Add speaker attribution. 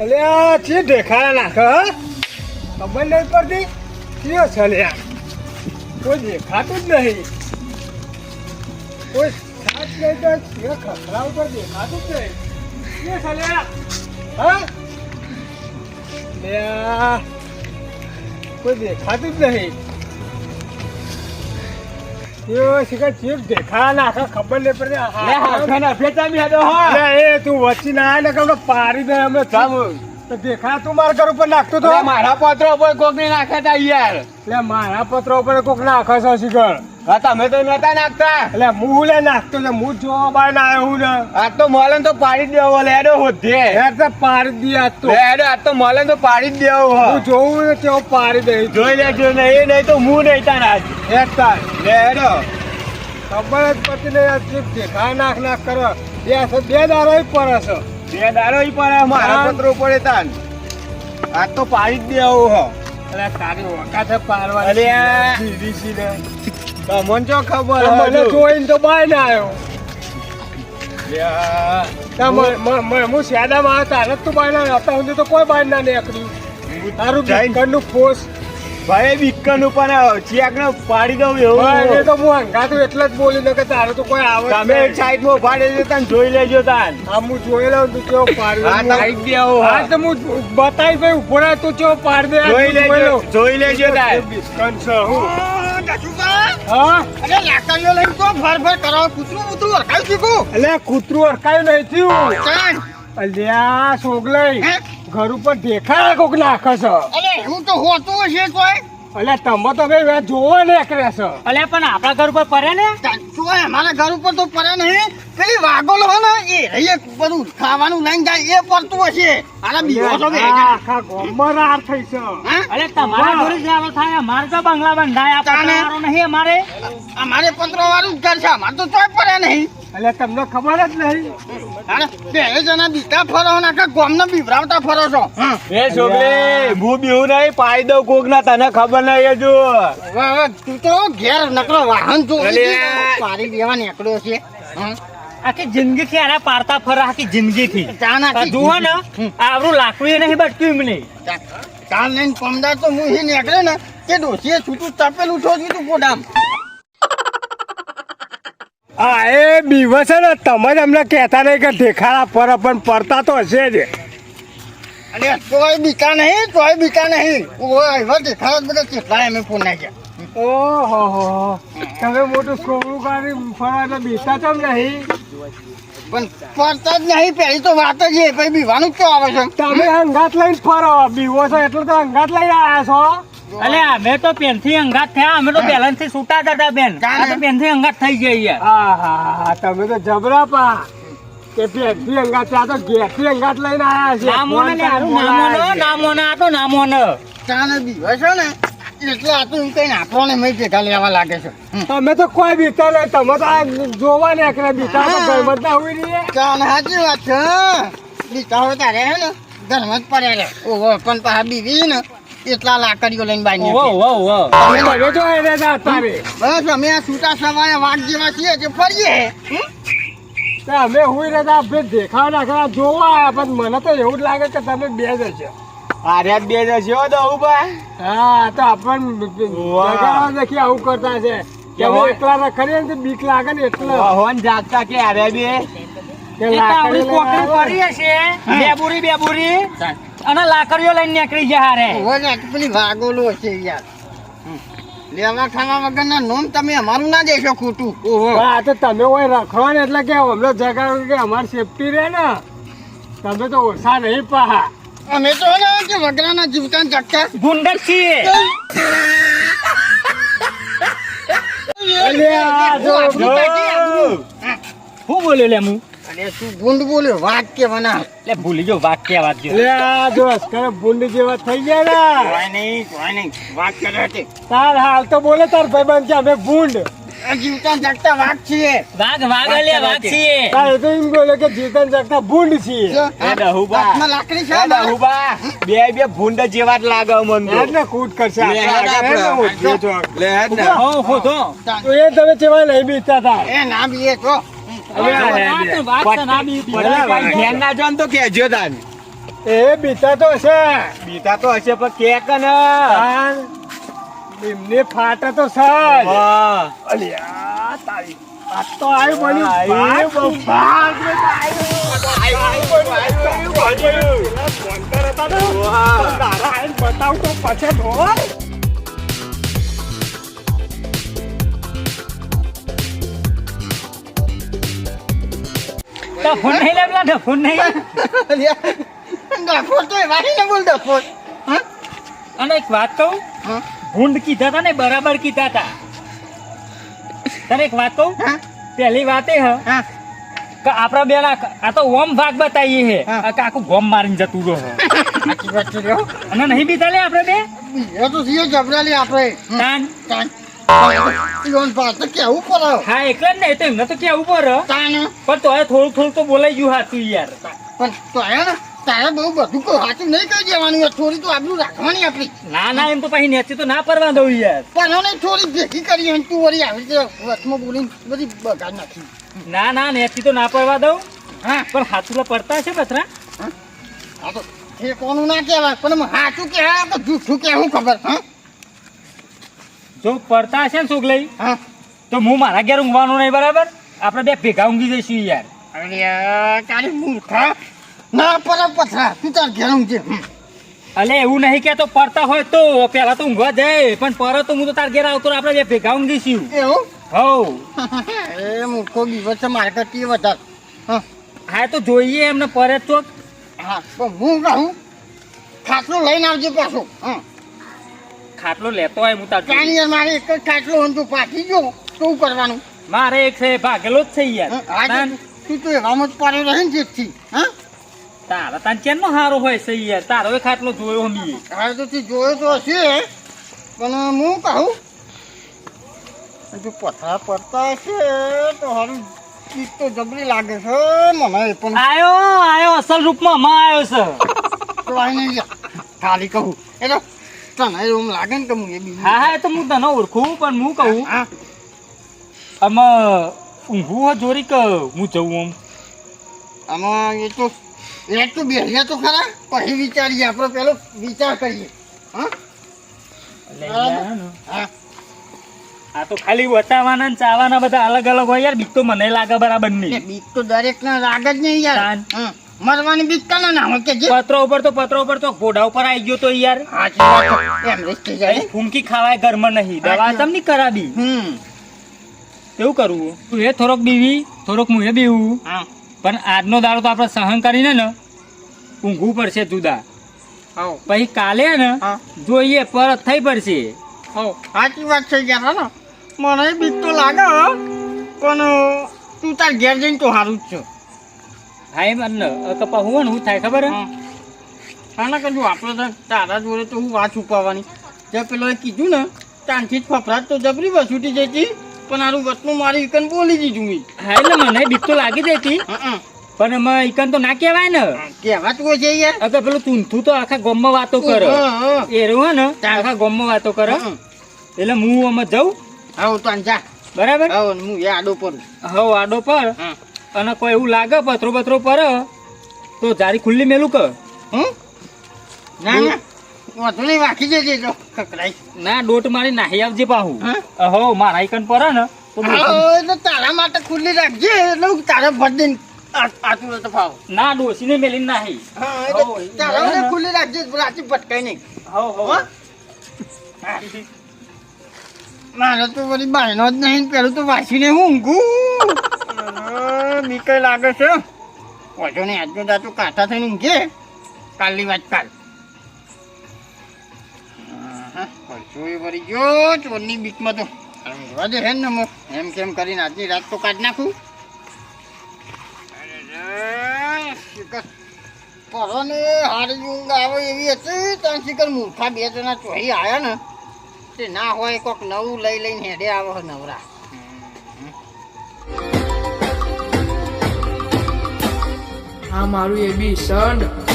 Speaker 1: આ છે દેખાડા નાખે ખબર નહીં પડતી. કયો છે આ? કોઈ દેખાતું જ નહીં. કોઈ સાચ નહીં તો છે ખખરા ઉપર દેખાતું જ નહીં. કયો છે આ? હા? આ? કોઈ દેખાતું જ નહીં. ખબર નહીં પડે. તું વચ્ચે ના હમણાં દે અમે દેખા તું મારા ઘર ઉપર નાખતો તો?
Speaker 2: મારા પત્રો ઉપર કોક ને નાખે તા યાર.
Speaker 1: એટલે મારા પત્રો ઉપર કોક નાખે છે શિખર
Speaker 2: હા તમે તો નતા નાખતા.
Speaker 1: એટલે હું લે નાખતો ને હું જોવા બાર ના આવ્યો હું ને.
Speaker 2: આ તો મોલે તો પાડી દેવો લે એડો હોધે.
Speaker 1: યાર તે પાડી દી આજ તો.
Speaker 2: એડો આ તો મોલે તો પાડી જ દેવો. હું
Speaker 1: જોઉં ને પાડી દે.
Speaker 2: જોઈ લેજો ને એ નહીં તો હું નહીં તાર આજ.
Speaker 1: એક તાર.
Speaker 2: લે એડો
Speaker 1: ખબર જ પછી ને આ દેખા નાખ નાખ કરો. બે બે દારો પડે છે.
Speaker 2: બે દારો ઈ પડે મારા
Speaker 1: હા.
Speaker 2: પત્રો પડે તાન આ તો પાડી જ દેવો હો
Speaker 1: અરે તારી વખત પાડવા
Speaker 2: અરે
Speaker 1: સીધી ને
Speaker 2: તમને જો ખબર
Speaker 1: મને. જોઈને તો બાય ના આવ્યો હું શ્યાદામાં હતા તારે તું બાય ના આવ્યો. અત્યારે સુધી તો કોઈ બાય ના નીકળ્યું તારું. ઘરનું પોસ
Speaker 2: ભાઈ બીકન ઉપર ચેક ને પાડી દઉં એવું.
Speaker 1: ભાઈ, એ તો હું હંગાતું એટલે જ બોલી ને કે તારે તો કોઈ આવે
Speaker 2: તમે એક સાઈડમાં પાડી દે તાન જોઈ લેજો તાન.
Speaker 1: આ હું જોઈ લઉં તું કેવો પાડી દે.
Speaker 2: હા સાઈડ દેવો
Speaker 1: હા તો હું બતાવી ભાઈ ઊભો રહે તું કેવો પાડી દે
Speaker 2: જોઈ લેજો. જોઈ લેજો તાન.
Speaker 1: બિસ્કન છે હું.
Speaker 3: લાકડીઓ લઈને ફર ફર કરો. કૂતરું કૂતરું અડકાઈ
Speaker 1: એટલે કૂતરું અડકાયું નહીં થયું. અલ્યા સોગલાઈ? ઘર ઉપર દેખાય કોક નાખે છે.
Speaker 3: અરે હું તો હોતું હશે કોઈ?
Speaker 1: અલે તમે તો ભાઈ ને એક છે.
Speaker 4: અલે પણ આપણા ઘર ઉપર પડે ને?
Speaker 3: તા- તોય અમારા ઘર ઉપર તો પડે નહીં. પેલી વાગોલો હોય ને એ રહીએ બધું ખાવાનું લઈને જાય એ પડતું હશે. અરે બીજો તો બે
Speaker 1: આખા ગામમાં રાર થઈ છે.
Speaker 4: અલે તમારા ઘરે જ આવો થાય અમારે તો બંગલા બંધાય આ નહીં અમારે.
Speaker 3: અમારે પત્રો વાળું જ ઘર છે અમારે તો તોય પડે નહીં.
Speaker 1: એટલે તમને ખબર જ નહીં.
Speaker 3: અરે બે જણા બીતા ફરો ને આખા ગામને બીવરાવતા ફરો છો.
Speaker 2: એ છોકરી હું બીવું નહીં પાઈ દઉં કોક ના તને ખબર નહીં હજુ
Speaker 3: હવે હવે તું તો ઘેર નકરો વાહન જો
Speaker 2: અલે.
Speaker 3: પારી દેવા નીકળ્યો છે.
Speaker 4: આખી જિંદગી થી આના પારતા ફરા આખી જિંદગી થી
Speaker 3: ચા નાખી.
Speaker 4: જુઓ ને. આવરું લાકડું એ નહીં બટક્યું એમ
Speaker 3: નહીં. ચા લઈને પમદાર તો હું નીકળે ને કે ડોસીએ છૂટું તપેલું છો તું પોડામ
Speaker 1: હા એ બીવે છે ને તમે જ અમને કહેતા નહીં કે દેખાડા પર પણ પડતા તો હશે જ.
Speaker 3: અરે કોઈ બીકા નહીં કોઈ બીકા નહીં. હવે દેખાડા બધા કેટલા એમ ફોન નાખ્યા.
Speaker 1: ઓહો હો તમે મોટું છોકરું કરી ફરવા એટલે બીતા ચમ નહીં.
Speaker 3: પણ પડતા જ નહીં પહેલી તો વાત જ એ પછી બીવાનું જ આવે છે.
Speaker 1: તમે હંગાત લઈને ફરો બીવો છો એટલે તો હંગાત લઈને આવ્યા છો.
Speaker 4: અલે અમે તો પેનથી અંગાત થયા. અમે તો બેલેન્સથી છૂટા જ હતા બેન. આ તો પેનથી અંગાત થઈ ગઈ
Speaker 1: હા હા હા તમે તો જબરા પા. કે તો લઈને છે.
Speaker 4: ના મોને લે હારું ના આ તો ના
Speaker 3: ને એટલે આ તો મેં ભેગા લેવા લાગે છે.
Speaker 1: તમે તો કોઈ બીતા નહીં. તમે તો આ જોવા નીકળે બીતા તો ઘરમાં જ ના હોય રહી.
Speaker 3: ચાલ સાચી વાત છે. બીતા હોય તારે હે ને. ધર્મ જ પડે ઓહો પણ પાછા બીવી ને. એટલા લાકડીઓ લઈને
Speaker 1: બાંધી તો જ
Speaker 3: બસ અમે આ છૂટા સવાય વાઘ જેવા છીએ જે ફરીએ
Speaker 1: તો અમે હુઈ રહ્યા આપણે દેખાવ નાખવા જોવા પણ મને તો એવું જ લાગે કે તમે બે જ હશે
Speaker 2: આરે બે જશે હો દઉં ભાઈ
Speaker 1: હા તો આપણને દેખી આવું કરતા છે. કે હું એકલા રખડીએ ને બીક લાગે ને એટલે.
Speaker 2: હોન જાગતા કે આરે બે.
Speaker 1: કે
Speaker 4: તો
Speaker 1: લાકડી
Speaker 4: આવડી
Speaker 1: લઈને
Speaker 4: કોકરી
Speaker 1: બે
Speaker 4: બુરી બે બેબુરી બેબુરી અને લાકડીઓ લઈને નીકળી જાય હારે.
Speaker 3: ઓહો ને આ તો પેલી વાગોલું હશે યાર. લેવા ખાવા વગરના નોમ તમે અમારું ના દેશો ખોટું. ઓહો.
Speaker 1: પણ તો તમે ઓય રખડો ને એટલે કે અમને જગાડો કે અમારી સેફટી રહે ને. તમે તો ઓછા નહીં પાહા.
Speaker 3: અમે તો ને કે વગરાના જીવતા જગતા
Speaker 4: ગુંડર છીએ.
Speaker 1: અલ્યા, જો,
Speaker 3: આપણું
Speaker 4: હું બોલ્યો લે હું?
Speaker 3: અરે તું ગુંડ બોલ્યો વાત કેવાના
Speaker 4: લે ભૂલી જો વાત કે વાત જો
Speaker 1: અલ્યા, જો અસ્કરે બુંડ જેવા થઈ ગયા ને.
Speaker 3: કોઈ નહીં કોઈ નહીં વાત કરે છે.
Speaker 1: તાર હાલ તો બોલે તાર ભાઈબંધ કે અમે બુંડ
Speaker 3: જીવતા જગતા વાત છીએ.
Speaker 4: વાઘ વાઘ લે વાઘ છીએ.
Speaker 1: એ તો એમ બોલે કે જીતન જગતા બુંડ છીએ.
Speaker 2: એ ડહુબા
Speaker 3: હાથમાં લાકડી છે
Speaker 2: ડહુબા બે બે ભૂંડ જેવા જ લાગે મન
Speaker 1: યાદ ને કૂદ કરશે
Speaker 2: લે,
Speaker 1: આપણે.
Speaker 2: લે હેડ ને.
Speaker 4: હો હો તો
Speaker 1: તો એ તમે ચેવા નહીં બીતા હતા.
Speaker 3: એ ના બીએ તો
Speaker 1: આ
Speaker 4: ના
Speaker 2: તો કેજો તાન.
Speaker 1: એ બીતા તો હશે.
Speaker 2: બીતા તો હશે પણ કે કે
Speaker 1: એમને ફાટે તો
Speaker 2: છે
Speaker 1: અલ્યા તારી આ તો આવ્યું બન્યું ભાગ બતાવ તો પછી
Speaker 4: ફોન નહીં લાવલા ને ફોન નહીં
Speaker 3: ડફોર તો એવા ને બોલ હા?
Speaker 4: અને એક વાત કહું? ભૂંડ કીધા હતા ને બરાબર કીધા હતા તને એક વાત કહું? પહેલી વાત એ હ. કે આપણા બે આ તો ઓમ ભાગ બતાવીએ હે. આ કે આખું ગોમ મારીને જતું રહો
Speaker 3: સાચી વાત છે
Speaker 4: અને નહીં બીતા લે આપણે બે?
Speaker 3: એ તો સીઓ જબરાલી આપણે.
Speaker 4: તાન.
Speaker 3: તાન. લોન પાસે કેવું પડે
Speaker 4: હા એટલે જ ને તો એમને તો કેવું પડે?
Speaker 3: તાને
Speaker 4: પણ તોય થોડું થોડું તો બોલાઈ ગયું હાથું યાર.
Speaker 3: પણ તો ને તારે બહુ બધું કહું સાચું નહીં કહી દેવાનું યાર થોડી તો આબરૂ રાખવાની આપણી.
Speaker 4: ના ના એમ તો પછી નેચી તો ના પરવા દઉં યાર.
Speaker 3: પણ એને થોડી ભેગી કરી એમ તું વળી આવી રીતે વચમાં બોલીને બધી બગાડ નાખી.
Speaker 4: ના ના નેચી તો ના પરવા દઉં.
Speaker 3: હા.
Speaker 4: પણ હાચું પડતા છે બથરા
Speaker 3: હા. તો એ કોનું ના કહેવાય પણ હાચું કહેવાય કે જૂઠું કહેવું ખબર હા?
Speaker 4: જો પડતા હશે ને સુગલઈ
Speaker 3: હા.
Speaker 4: તો હું મારા ઘેર ઊંઘવાનું નહીં બરાબર? આપણે બે ભેગા ઊંઘી જઈશું યાર.
Speaker 3: અરે તારી મૂર્ખા. ના પર પથરા. તું તાર ઘેર ઊંઘજે.
Speaker 4: અલે એવું નહીં કે તો પડતા હોય તો. પેલા તો ઊંઘવા જાય પણ પર તો હું તો તાર ઘેર આવતો આપણે બે ભેગા ઊંઘીશું.
Speaker 3: એવું?
Speaker 4: હો
Speaker 3: એ મૂર્ખો દિવસ છે મારે કરતી વધારે. હા.
Speaker 4: હા તો જોઈએ એમને પરે તો.
Speaker 3: હા તો હું કહું ખાટલો લઈને આવજે પાછું. હા.
Speaker 4: ખાટલો લેતો હોય હું તાર
Speaker 3: યાર મારે એક જ ખાટલો ને તું પાછી જો શું કરવાનું?
Speaker 4: મારે એક છે ભાગેલો જ છે
Speaker 3: હા,
Speaker 4: યાર
Speaker 3: તું તો એવામાં જ પડ્યો રહે ને જેથી હા?
Speaker 4: તારા તાન ચેન નો હારો હોય છે યાર. તારો એ ખાટલો જોયો હમી.
Speaker 3: હા તો તું જોયો તો હશે પણ હું કહું? જો પથરા પડતા હશે તો હારું ચીજ તો જબરી લાગે છે મને એ પણ.
Speaker 4: આયો આયો અસલ રૂપમાં માં આયો છે.
Speaker 3: તો આવીને ખાલી કહું. એ તો તને એમ લાગે ને કે હું એ બીજું
Speaker 4: હા હા તો હું તને ઓળખું પણ હું કહું. આમાં હું જોરી કે હું જઉં આમ?
Speaker 3: આમાં એ તો એ તો બેસીએ તો ખરા પછી વિચારીએ આપણે પેલો વિચાર કરીએ. હા?
Speaker 4: આ તો ખાલી વટાવાના ને ચાવાના બધા અલગ અલગ હોય યાર બીક તો મને લાગે બરાબર નહીં.
Speaker 3: બીક તો દરેક ના લાગે જ નહીં યાર. હા. મરવાની બીક કાના ના હોય કે જે.
Speaker 4: પત્રો ઉપર તો પત્રો ઉપર તો ઘોડા ઉપર આવી ગયો તો યાર.
Speaker 3: સાચી વાત એમ રિસ્કી જાય.
Speaker 4: ફૂમકી ખાવાય ઘરમાં નહીં. દવા તમની કરાવી.
Speaker 3: હમ.
Speaker 4: કેવું કરવું તું એ થોડોક બીવી થોડોક હું એ બીવું.
Speaker 3: હા.
Speaker 4: પણ આજનો દાડો તો આપણે સહન કરીને ને ઊંઘવું પડશે જુદા. પછી કાલે ને જોઈએ પરત થઈ પડશે.
Speaker 3: સાચી વાત છે ને. મને બીક તો લાગે પણ તું તાર ઘેર જઈને તો સારું જ છે.
Speaker 4: હા એમ ને કપા હું ને હું થાય ખબર હા?
Speaker 3: ના કજુ આપણે તારા જોડે તો હું વાત છુપાવવાની. જે પેલો કીધું ને ત્યાંથી જ ફફડાટ તો જબરી જતી પણ આરું વચનું મારી ઈકન બોલી દીધું મેં.
Speaker 4: હા એટલે મને બીક તો લાગી જ પણ એમાં ઈકન તો ના કહેવાય ને.
Speaker 3: હં. કહેવાતું હોય છે યાર.
Speaker 4: અગર પેલું તું તો આખા ગામમાં વાતો કરે.
Speaker 3: હં, હં.
Speaker 4: એ રહ્યો ને આખા ગામમાં વાતો કરે. એટલે હું આમાં જાઉં.
Speaker 3: હા તો જા.
Speaker 4: બરાબર?
Speaker 3: ને હું આડો પર
Speaker 4: હવ આડો પર.
Speaker 3: હં.
Speaker 4: અને કોઈ એવું લાગે પથરો પથરો પર તો જારી ખુલ્લી મેલું કર.
Speaker 3: હમ? ના ના. વાંધો નહીં વાંખી જજે જો કકડાઈ.
Speaker 4: ના ડોટ મારી નાહી આવજે પાહુ.
Speaker 3: હો?
Speaker 4: મારા આઈકન પર ને તો
Speaker 3: તારા માટે ખુલ્લી રાખજે એટલે હું તારા ભર દઈને આ- તો ફાવ
Speaker 4: ના ડોસીને મેલી નાહી.
Speaker 3: તારા માટે ખુલ્લી રાખજે રાતે ભટકાઈ નહીં.
Speaker 4: હો હો?
Speaker 3: મારે તો વળી બાયનો જ નહીં પેલું તો વાંચીને હું ઊંઘું. બીકે લાગે છે? ઓછો ને આજનો દાતું કાંઠા થઈને ઊંઘે કાલની વાત કાલ વળી ગયો, ચોરની બીકમાં તો ઊંઘવા દે હે ને મો એમ કેમ કરીને આજની રાત તો કાઢ નાખું. શિખર. હારી આવે એવી હતી, ત્યાં શિખર મૂર્ખા બે જણા ચોહી આવ્યા ને. તે ના હોય, કોક નવું લઈ લઈને હેડે આવે નવરા.
Speaker 5: આ મારું એબી સંડ